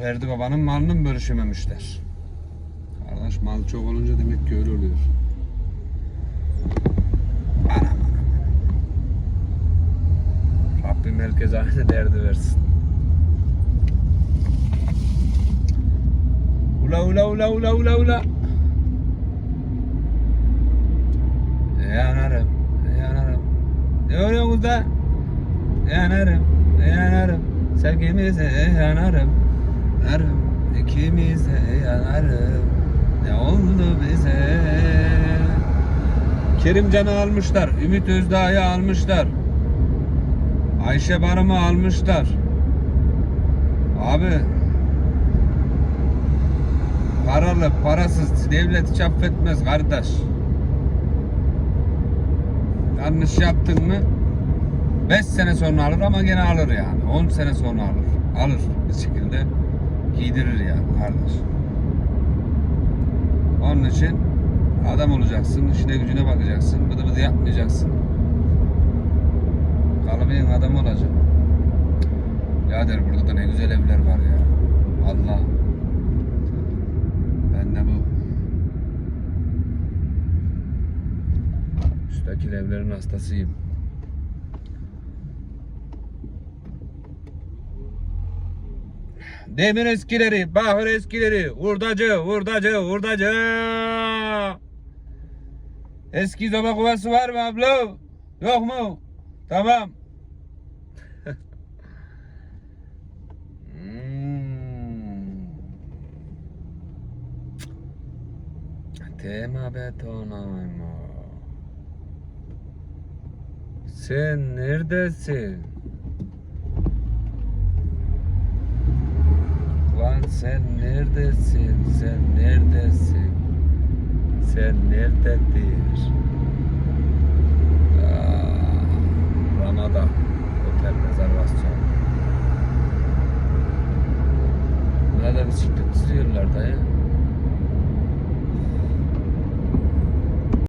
Ferdi babanın malını mı bölüşememişler? Kardeş mal çok olunca demek ki öyle oluyor. Anam anam. Rabbim herkese aynı derdi versin. Ula ula ula ula ula ula. Yanarım, yanarım. Ne oluyorsunuz da? Yanarım, yanarım. Sevgimize yanarım. Yanarım, ikimize yanarım. Ne oldu bize? Kerimcan'ı almışlar. Ümit Özdağ'ı almışlar. Ayşe Barım'ı almışlar. Abi paralı parasız devlet hiç kardeş. Yanlış yaptın mı 5 sene sonra alır ama gene alır yani. 10 sene sonra alır. Alır bir şekilde giydirir yani kardeş. Onun için adam olacaksın, işine gücüne bakacaksın, bıdı bıdı yapmayacaksın. Kalıbın adam olacak. Birader burada da ne güzel evler var ya. Allah. Ben de bu müstakil evlerin hastasıyım. Demir eskileri, bahır eskileri, hurdacı, hurdacı, hurdacı. Eski zoba kovası var mı abla? Yok mu? Tamam. Hmm. Tema betonarma. Sen neredesin? Sen neredesin? Sen neredesin? Sen nerededir? Ramada Otel rezervasyon. Burada bisiklet sürüyorlar dayı.